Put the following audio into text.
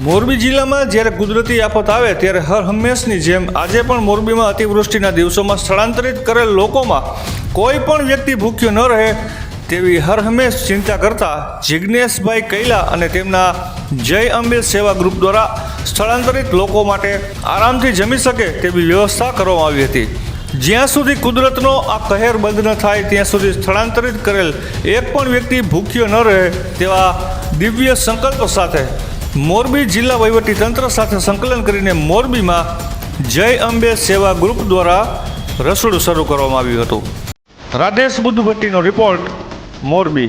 મોરબી જિલ્લામાં જ્યારે કુદરતી આફત આવે ત્યારે હર હંમેશની જેમ આજે પણ મોરબીમાં અતિવૃષ્ટિના દિવસોમાં સ્થળાંતરિત કરેલ લોકોમાં કોઈ પણ વ્યક્તિ ભૂખ્યો ન રહે તેવી હર હંમેશ ચિંતા કરતા જિજ્ઞેશભાઈ કૈલા અને તેમના જય અંબે સેવા ગ્રુપ દ્વારા સ્થળાંતરિત લોકો માટે આરામથી જમી શકે તેવી વ્યવસ્થા કરવામાં આવી હતી. જ્યાં સુધી કુદરતનો આ કહેર બંધ ન થાય, ત્યાં સુધી સ્થળાંતરિત કરેલ એક પણ વ્યક્તિ ભૂખ્યો ન રહે તેવા દિવ્ય સંકલ્પ સાથે મોરબી જિલ્લા વહીવટી તંત્ર સાથે સંકલન કરીને મોરબીમાં જય અંબે સેવા ગ્રુપ દ્વારા રસોડું શરૂ કરવામાં આવ્યું હતું. રાધેશ બુદ્ધભટ્ટીનો રિપોર્ટ મોરબી.